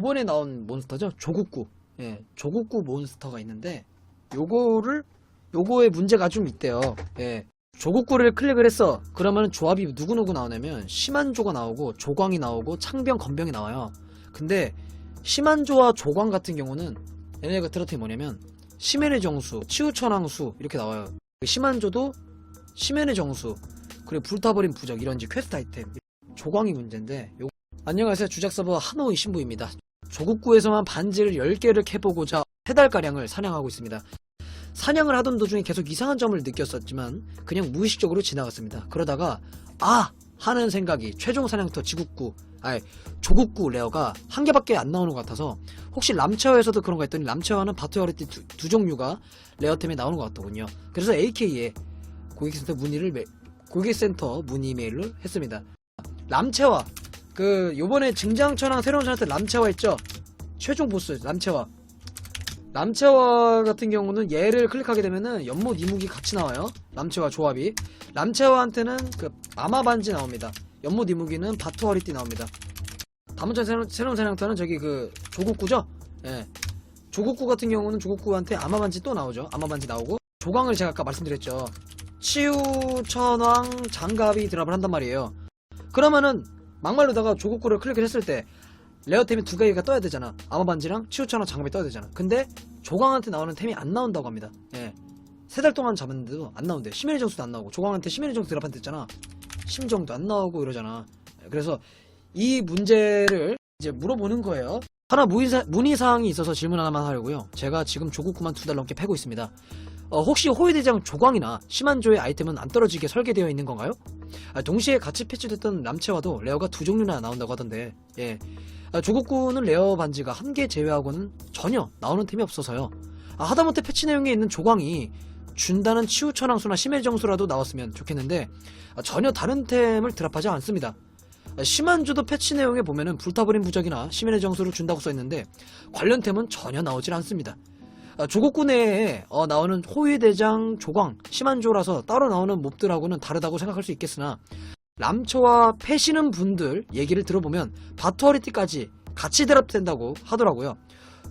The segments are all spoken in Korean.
요번에 나온 몬스터죠. 조국구. 예, 조국구 몬스터가 있는데 요거를 요거에 문제가 좀 있대요. 예. 조국구를 클릭을 했어. 그러면 조합이 누구누구 나오냐면 심한조가 나오고 조광이 나오고 창병 건병이 나와요. 근데 심한조와 조광 같은 경우는 얘네가 트러트이 뭐냐면 심연의 정수, 치우천왕수 이렇게 나와요. 심한조도 심연의 정수, 그리고 불타버린 부적 이런 지 퀘스트 아이템. 조광이 문제인데 요... 안녕하세요. 주작 서버 한호의 신부입니다. 조국구에서만 반지를 10개를 캐보고자 세 달가량을 사냥하고 있습니다. 사냥을 하던 도중에 계속 이상한 점을 느꼈었지만 그냥 무의식적으로 지나갔습니다. 그러다가 아! 하는 생각이 최종 사냥터 지국구 아니 조국구 레어가 한 개밖에 안 나오는 것 같아서 혹시 람체어에서도 그런 거 했더니 람체어는 바토어리티 두, 두 종류가 레어템에 나오는 것 같더군요. 그래서 AK에 고객센터 문의를 매- 고객센터 문의 메일을 했습니다. 람체와 그 요번에 증장처랑 새로운 전한테 람체와 했죠. 최종 보스 람체와 람체와 같은 경우는 얘를 클릭하게 되면은 연못 이무기 같이 나와요. 람체와 조합이. 람체와한테는 그 아마 반지 나옵니다. 연못 이무기는 바투 허리띠 나옵니다. 다문천 새로운, 새로운 사냥터는 저기 그 조국구죠? 예. 조국구 같은 경우는 조국구한테 아마 반지 또 나오죠. 아마 반지 나오고. 조광을 제가 아까 말씀드렸죠. 치우천왕 장갑이 드랍을 한단 말이에요. 그러면은 막말로다가 조국구를 클릭을 했을 때 레어템이 두 개가 떠야 되잖아. 아마 반지랑 치우천왕 장갑이 떠야 되잖아. 근데 조광한테 나오는 템이 안 나온다고 합니다. 예. 세 달 동안 잡았는데도 안 나온대. 심연의 정수도 안 나오고 조광한테 심연의 정수 드랍한테 했잖아. 심정도 안 나오고 이러잖아. 예, 그래서 이 문제를 이제 물어보는 거예요. 하나 문의사, 문의사항이 있어서 질문 하나만 하려고요. 제가 지금 조국구만 두 달 넘게 패고 있습니다. 어, 혹시 호위대장 조광이나 심한조의 아이템은 안 떨어지게 설계되어 있는 건가요? 아, 동시에 같이 패치됐던 람체와도 레어가 두 종류나 나온다고 하던데, 예. 아, 조국구는 레어 반지가 한 개 제외하고는 전혀 나오는 템이 없어서요. 아, 하다못해 패치 내용에 있는 조광이 준다는 치우천왕수나 심해 정수라도 나왔으면 좋겠는데 아, 전혀 다른 템을 드랍하지 않습니다. 아, 심한주도 패치 내용에 보면은 불타버린 부적이나 심연의 정수를 준다고 써있는데 관련 템은 전혀 나오질 않습니다. 아, 조국구 내에 어, 나오는 호위대장 조광, 심한조라서 따로 나오는 몹들하고는 다르다고 생각할 수 있겠으나 람초와 패시는 분들 얘기를 들어보면 바투어리티까지 같이 드랍된다고 하더라고요.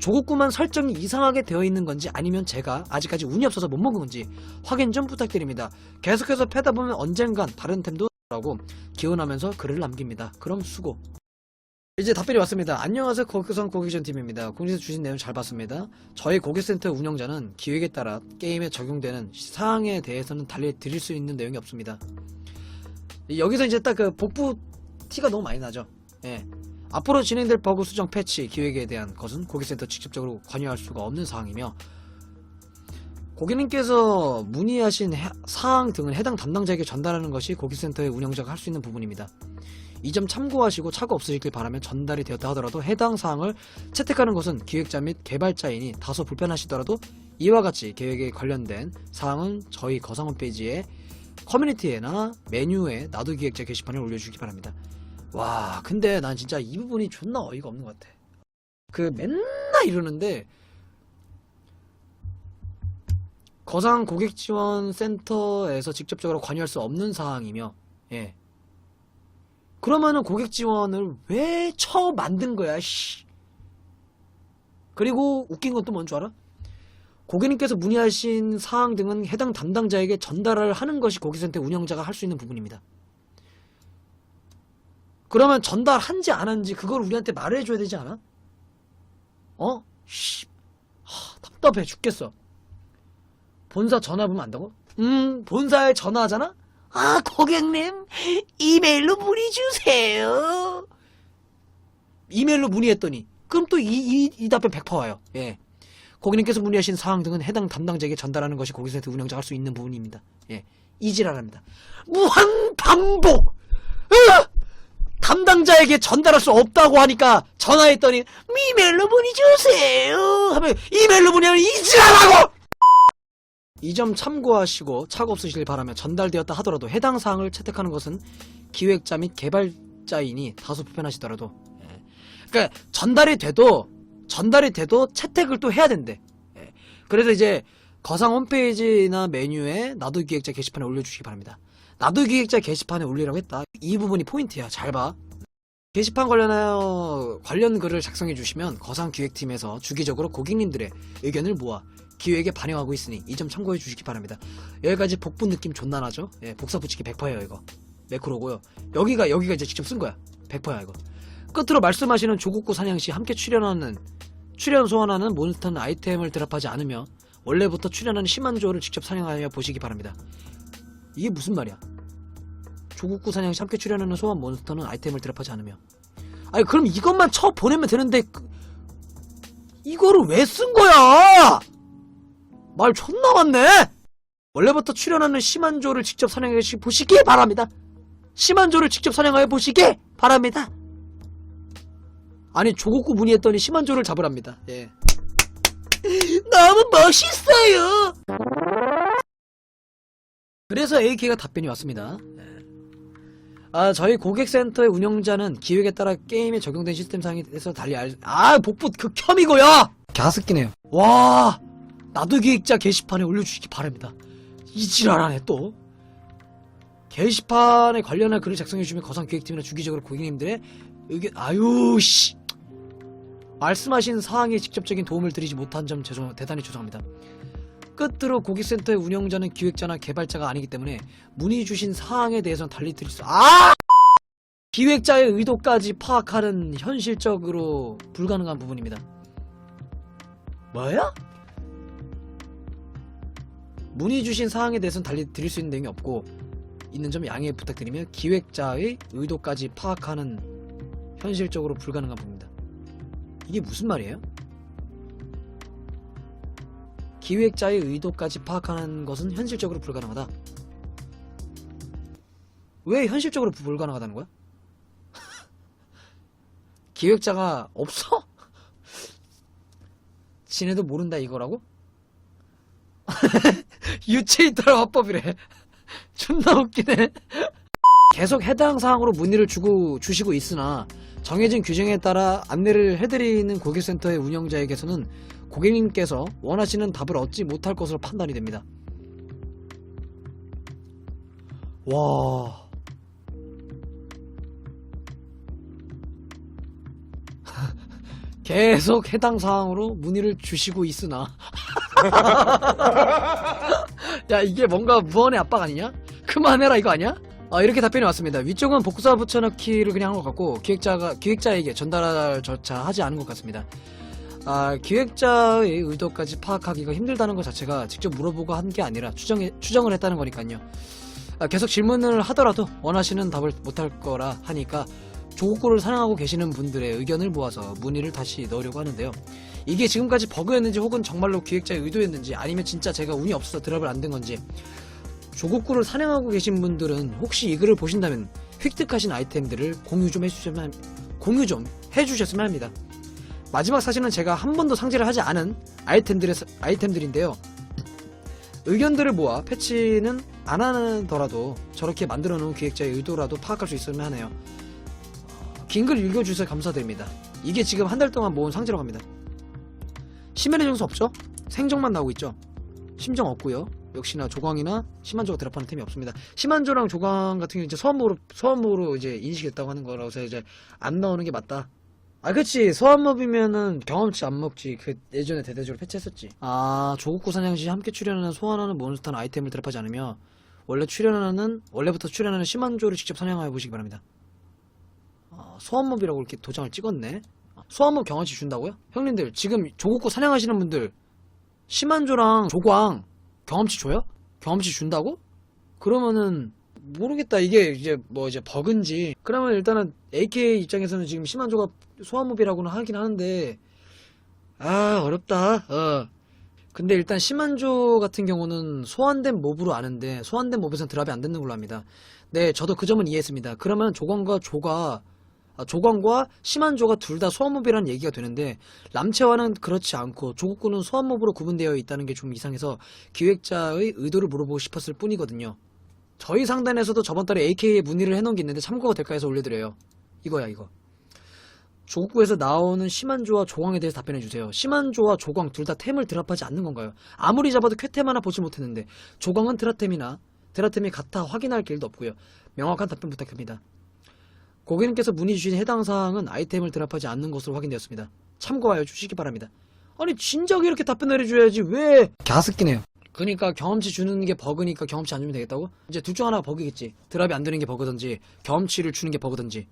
조국구만 설정이 이상하게 되어 있는 건지 아니면 제가 아직까지 운이 없어서 못 먹은 건지 확인 좀 부탁드립니다. 계속해서 패다 보면 언젠간 다른 템도 라고 기원하면서 글을 남깁니다. 그럼 수고. 이제 답변이 왔습니다. 안녕하세요. 고객선 고객전 팀입니다. 공지에서 주신 내용 잘 봤습니다. 저희 고객센터 운영자는 기획에 따라 게임에 적용되는 사항에 대해서는 달리 드릴 수 있는 내용이 없습니다. 여기서 이제 딱 그 복부 티가 너무 많이 나죠. 예. 앞으로 진행될 버그 수정 패치 기획에 대한 것은 고객센터 직접적으로 관여할 수가 없는 사항이며 고객님께서 문의하신 해- 사항 등은 해당 담당자에게 전달하는 것이 고객센터의 운영자가 할 수 있는 부분입니다. 이 점 참고하시고 차가 없으시길 바라며 전달이 되었다 하더라도 해당 사항을 채택하는 것은 기획자 및 개발자이니 다소 불편하시더라도 이와 같이 계획에 관련된 사항은 저희 거상 홈페이지에 커뮤니티에나 메뉴에 나도 기획자 게시판에 올려주시기 바랍니다. 와, 근데 난 진짜 이 부분이 존나 어이가 없는 것 같아. 그 맨날 이러는데 거상 고객 지원 센터에서 직접적으로 관여할 수 없는 사항이며, 예. 그러면은 고객 지원을 왜 처음 만든 거야, 씨. 그리고 웃긴 건 또 뭔 줄 알아? 고객님께서 문의하신 사항 등은 해당 담당자에게 전달을 하는 것이 고객센터 운영자가 할 수 있는 부분입니다. 그러면 전달한지 안 한지 그걸 우리한테 말해줘야 되지 않아? 어? 씨. 하, 답답해 죽겠어. 본사 전화 보면 안다고? 음, 본사에 전화하잖아? 아, 고객님, 이메일로 문의 주세요. 이메일로 문의했더니, 그럼 또 이, 이, 이 답변 100% 와요. 예. 고객님께서 문의하신 사항 등은 해당 담당자에게 전달하는 것이 고객센터 운영자가 할 수 있는 부분입니다. 예. 이지랄합니다. 무한 반복! 담당자에게 전달할 수 없다고 하니까 전화했더니 이메일로 문의 주세요 하면 이메일로 문의하면 이지랄하고 이 점 참고하시고 차가 없으시길 바라며 전달되었다 하더라도 해당 사항을 채택하는 것은 기획자 및 개발자이니 다소 불편하시더라도 예. 그러니까 전달이 돼도 전달이 돼도 채택을 또 해야 된대. 예. 그래서 이제 거상 홈페이지나 메뉴에 나도 기획자 게시판에 올려주시기 바랍니다. 나도 기획자 게시판에 올리라고 했다. 이 부분이 포인트야. 잘봐 게시판 관련하여 관련 글을 작성해 주시면 거상 기획팀에서 주기적으로 고객님들의 의견을 모아 기획에 반영하고 있으니 이 점 참고해 주시기 바랍니다. 여기까지 복분 느낌 존나 나죠? 예, 복사 붙이기 100%예요 이거. 매크로고요. 여기가 여기가 이제 직접 쓴 거야. 100%야 이거. 끝으로 말씀하시는 조국구 사냥 시 함께 출연하는 출연 소환하는 몬스터는 아이템을 드랍하지 않으며 원래부터 출연하는 심한조를 직접 사냥하여 보시기 바랍니다. 이게 무슨 말이야? 조국구 사냥 시 함께 출연하는 소환 몬스터는 아이템을 드랍하지 않으며 아니 그럼 이것만 쳐 보내면 되는데 그- 이거를 왜 쓴 거야? 말 존나 많네. 원래부터 출연하는 심한조를 직접 사냥해 보시기 바랍니다. 심한조를 직접 사냥하여 보시기 바랍니다. 아니 조국구 문의했더니 심한조를 잡으랍니다. 예. 너무 멋있어요. 그래서 AK가 답변이 왔습니다. 예. 아, 저희 고객센터의 운영자는 기획에 따라 게임에 적용된 시스템상에서 달리 알, 아, 복부 극혐이고요! 갸스끼네요. 와, 나도 기획자 게시판에 올려주시기 바랍니다. 이지랄하네, 또. 게시판에 관련한 글을 작성해주시면 거상기획팀이나 주기적으로 고객님들의 의견, 아유, 씨. 말씀하신 사항에 직접적인 도움을 드리지 못한 점 죄송, 대단히 죄송합니다. 끝으로 고객센터의 운영자는 기획자나 개발자가 아니기 때문에 문의 주신 사항에 대해서는 달리 드릴 수, 아! 기획자의 의도까지 파악하는 현실적으로 불가능한 부분입니다. 뭐야? 문의 주신 사항에 대해서는 달리 드릴 수 있는 내용이 없고, 있는 점 양해 부탁드리며 기획자의 의도까지 파악하는 현실적으로 불가능한 부분입니다. 이게 무슨 말이에요? 기획자의 의도까지 파악하는 것은 현실적으로 불가능하다. 왜 현실적으로 불가능하다는 거야? 기획자가 없어? 지네도 모른다 이거라고? 유체이터라 화법이래. 존나 웃기네. 계속 해당 사항으로 문의를 주고 주시고 있으나 정해진 규정에 따라 안내를 해드리는 고객센터의 운영자에게서는 고객님께서 원하시는 답을 얻지 못할 것으로 판단이 됩니다. 와. 계속 해당 사항으로 문의를 주시고 있으나 야 이게 뭔가 무언의 압박 아니냐? 그만해라 이거 아니야? 아, 이렇게 답변이 왔습니다. 위쪽은 복사 붙여넣기를 그냥 한 것 같고 기획자가 기획자에게 전달조차 하지 않은 것 같습니다. 아, 기획자의 의도까지 파악하기가 힘들다는 것 자체가 직접 물어보고 한 게 아니라 추정해, 추정을 했다는 거니까요. 아, 계속 질문을 하더라도 원하시는 답을 못할 거라 하니까 조국구를 사랑하고 계시는 분들의 의견을 모아서 문의를 다시 넣으려고 하는데요. 이게 지금까지 버그였는지 혹은 정말로 기획자의 의도였는지 아니면 진짜 제가 운이 없어서 드랍을 안 된 건지 조국구를 사냥하고 계신 분들은 혹시 이 글을 보신다면 획득하신 아이템들을 공유 좀 해주셨으면 공유 좀 해주셨으면 합니다. 마지막 사진은 제가 한 번도 상제를 하지 않은 아이템들의 사- 아이템들인데요. 의견들을 모아 패치는 안 하더라도 저렇게 만들어 놓은 기획자의 의도라도 파악할 수 있으면 하네요. 긴 글 읽어주셔서 감사드립니다. 이게 지금 한 달 동안 모은 상제라고 합니다. 심연의 정수 없죠? 생정만 나오고 있죠? 심정 없고요. 역시나 조광이나 심한조가 드랍하는 템이 없습니다. 심한조랑 조광 같은 경우 이제 소환목으로 소환목으로 이제 인식했다고 하는 거라서 이제 안 나오는 게 맞다. 아, 그치. 소환몹이면은 경험치 안 먹지. 그 예전에 대대적으로 패치했었지. 아, 조국구 사냥 시 함께 출연하는 소환하는 몬스터는 아이템을 드랍하지 않으며 원래 출연하는 원래부터 출연하는 심한조를 직접 사냥하여 보시기 바랍니다. 아, 소환몹이라고 이렇게 도장을 찍었네. 아, 소환몹 경험치 준다고요? 형님들 지금 조국구 사냥하시는 분들 심한조랑 조광 경험치 줘요? 경험치 준다고? 그러면은 모르겠다. 이게 이제 뭐 이제 버그인지. 그러면 일단은 AK 입장에서는 지금 심한조가 소환몹이라고는 하긴 하는데 아 어렵다. 어. 근데 일단 심한조 같은 경우는 소환된 몹으로 아는데 소환된 몹에선 드랍이 안 되는 걸로 압니다. 네 저도 그 점은 이해했습니다. 그러면 조광과 조가 아, 조광과 심한조가 둘 다 소환몹이라는 얘기가 되는데 람체와는 그렇지 않고 조국구는 소환몹으로 구분되어 있다는 게 좀 이상해서 기획자의 의도를 물어보고 싶었을 뿐이거든요 저희 상단에서도 저번 달에 AK에 문의를 해놓은 게 있는데 참고가 될까 해서 올려드려요. 이거야, 이거. 조국구에서 나오는 심한조와 조광에 대해서 답변해 주세요. 심한조와 조광 둘 다 템을 드랍하지 않는 건가요? 아무리 잡아도 쾌템 하나 보지 못했는데, 조광은 드라템이나 드라템이 같아 확인할 길도 없고요. 명확한 답변 부탁합니다. 고객님께서 문의 주신 해당 사항은 아이템을 드랍하지 않는 것으로 확인되었습니다. 참고하여 주시기 바랍니다. 아니 진작에 이렇게 답변을 해줘야지 왜 갸스끼네요. 그러니까 경험치 주는 게 버그니까 경험치 안 주면 되겠다고? 이제 둘 중 하나가 버그겠지. 드랍이 안 되는 게 버그든지 경험치를 주는 게 버그든지.